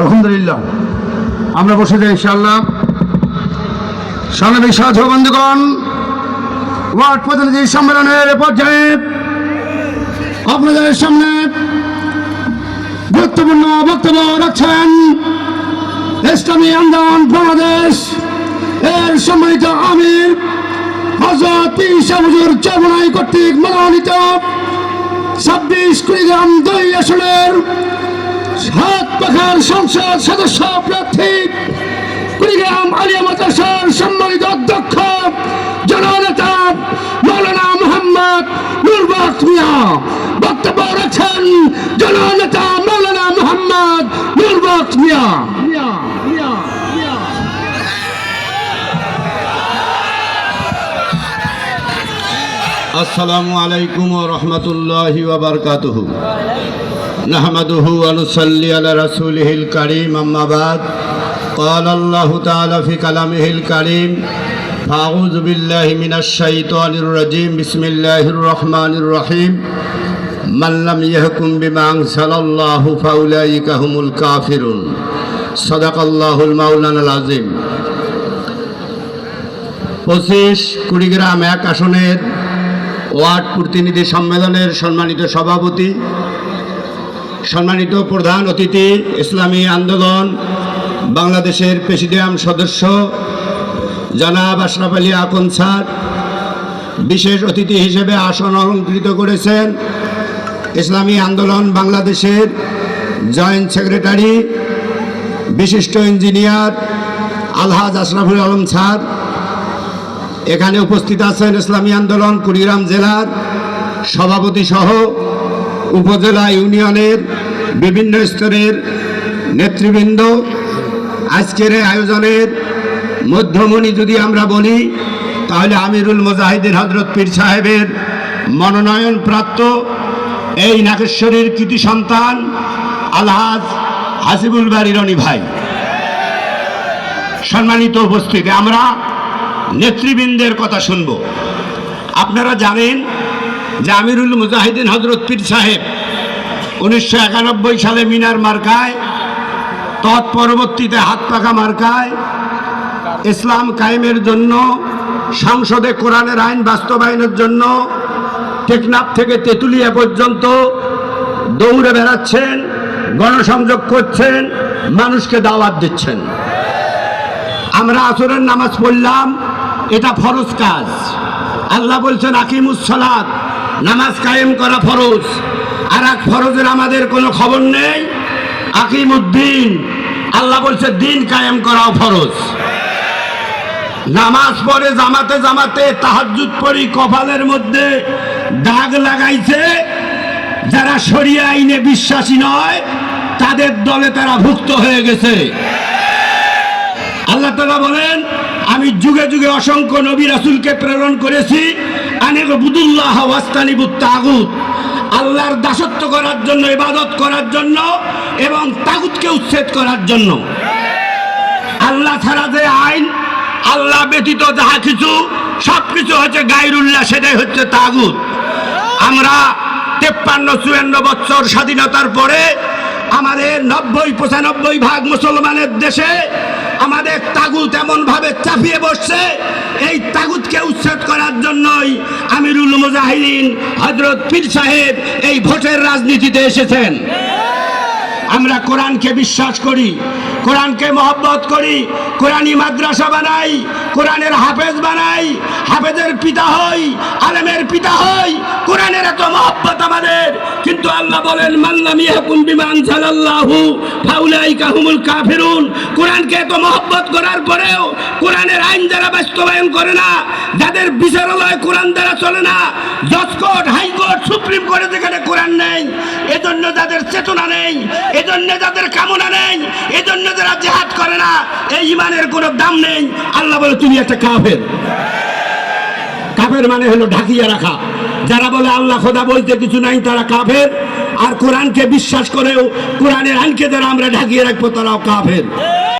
আলহামদুলিল্লাহ। আমরা বসে যাই ইনশাআল্লাহ। সামনে সাধু বন্ধুগণ, ওয়ার্ড প্রতিনিধি সম্মেলনের পর্যায়ে আপনাদের সামনে গুরুত্বপূর্ণ বক্তব্য রাখছেন ইসলামী আন্দোলন বাংলাদেশ এর সম্মানিত আমির হজরত চরমনাই কর্তৃক মনোনীত ছাব্বিশ কুড়িগ্রাম দুই আসনের সংসদ সদস্য প্রার্থী, কুড়িগ্রাম আলিয়া মাদ্রাসার সম্মানিত অধ্যক্ষ, জননেতা মৌলানা মোহাম্মদ নুরবাক মিয়া। বক্তব্য রাখছেন জননেতা মৌলানা মোহাম্মদ নুরবাক মিয়া। আসসালামু আলাইকুম রহমতুল্লাহ ওবরকাতুহ نحمده ونصلي على رسوله الكريم أما بعد قال الله تعالى في كلامه الكريم فأعوذ بالله من الشيطان الرجيم بسم الله الرحمن الرحيم من لم يحكم بما أنزل الله فأولئك هم الكافرون صدق الله المولانا العظيم পঁচিশ কুড়িগ্রাম এক আসনের ওয়ার্ড প্রতিনিধি সম্মেলনের সম্মানিত সভাপতি সম্মানিত প্রধান অতিথি, ইসলামী আন্দোলন, বাংলাদেশের প্রেসিডিয়াম সদস্য, জনাব আশরাফ আলী আকন স্যার, বিশেষ অতিথি হিসেবে আসন অলঙ্কৃত করেছেন ইসলামী আন্দোলন বাংলাদেশের জয়েন্ট সেক্রেটারি, বিশিষ্ট ইঞ্জিনিয়ার আলহাজ আশরাফুল আলম স্যার, এখানে উপস্থিত আছেন ইসলামী আন্দোলন, কুড়িগ্রাম জেলার সভাপতি সহ উপজেলা ইউনিয়নের বিভিন্ন স্তরের নেতৃবৃন্দ। আজকের এই আয়োজনের মধ্যমণি যদি আমরা বলি, তাহলে আমিরুল মুজাহিদিন হজরত পীর সাহেবের মনোনয়ন প্রাপ্ত এই নাগেশ্বরীর কৃতি সন্তান আলহাজ হাসিবুল বাড়ি রনি ভাই। সম্মানিত উপস্থিতি, আমরা নেতৃবৃন্দের কথা শুনব। আপনারা জানেন যে আমিরুল মুজাহিদিন হজরত পীর সাহেব উনিশশো একানব্বই সালে মিনার মার্কায়, তৎপরবর্তীতে হাত পাখা মার্কায়, ইসলাম কায়েমের জন্য, সংসদে কোরআনের আইন বাস্তবায়নের জন্য টেকনাফ থেকে তেঁতুলিয়া পর্যন্ত দৌড়ে বেড়াচ্ছেন, গণসংযোগ করছেন, মানুষকে দাওয়াত দিচ্ছেন। আমরা আসরের নামাজ পড়লাম, এটা ফরজ কাজ। আল্লাহ বলছেন আকিমুসলাত নামাজ কায়েম করা ফরজ। আর এক ফরজের আমাদের কোনো খবর নেই। আকিম উদ্দিন আল্লাহ বলছে দিন কায়েম করাও ফরজ। নামাজ পড়ে জামাতে জামাতে তাহাজুদ পড়ি কপালের মধ্যে দাগ লাগাইছে। যারা শরিয়া আইনে বিশ্বাসী নয়, তাদের দলে তারা ভুক্ত হয়ে গেছে। আল্লাহ তালা বলেন, আমি যুগে যুগে অসংখ্য নবী রাসুলকে প্রেরণ করেছি। বুদুল্লাহ আল্লাহর দাসত্ব করার জন্য, ইবাদত করার জন্য এবং তাগুতকে উচ্ছেদ করার জন্য। আল্লাহ ছাড়া যে আইন, আল্লাহ ব্যতীত যাহা কিছু সব কিছু হচ্ছে গাইরুল্লাহ সেটাই হচ্ছে তাগুত। আমরা তেপ্পান্ন, চুয়ান্ন বছর স্বাধীনতার পরে আমাদের নব্বই, পঁচানব্বই ভাগ মুসলমানের দেশে আমাদের তাগুত এমন ভাবে চাপিয়ে বসছে, এই তাগুতকে উচ্ছেদ জন্যই আমিরুল মুজাহিদিন হজরত পীর সাহেব এই ভোটের রাজনীতিতে এসেছেন। আমরা কোরআনকে বিশ্বাস করি, কোরআনকে মহব্বত করি কোরআনী মাদ্রাসা বানাই, কোরআনের হাফেজ বানাই, হাফেজের পিতা হই, আলেমের পিতা হই, কোরআনের এত মহব্বত আমাদের। কিন্তু আল্লাহ বলেন মাল্লাম ইয়াকুম বিমান সাল্লাল্লাহু ফাউলাইকা হুমুল কাফিরুন। কোরআনকে এত মহব্বত করার পরেও কোরআনের আইন যারা বাস্তবায়ন করে না, যাদের বিচারালয় কোরআন দ্বারা চলে না, জজ কোর্ট হাইকোর্ট সুপ্রিম কোর্টে যেখানে কোরআন নেই, এজন্য যাদের চেতনা নেই, এজন্য যাদের কামনা নেই, এজন্য যারা জেহাদ করে না, এই ইমানের কোনো দাম নেই। আল্লাহ বলে, তুমি একটা কাফের। কাফের মানে হলো ঢাকিয়ে রাখা। যারা বলে, আল্লাহ, খোদা বলতে কিছু নাই, তারা কাফের। আর কোরআনকে বিশ্বাস করেও, কোরআনের আইনকে যারা আমরা ঢাকিয়ে রাখব, তারাও কাফের।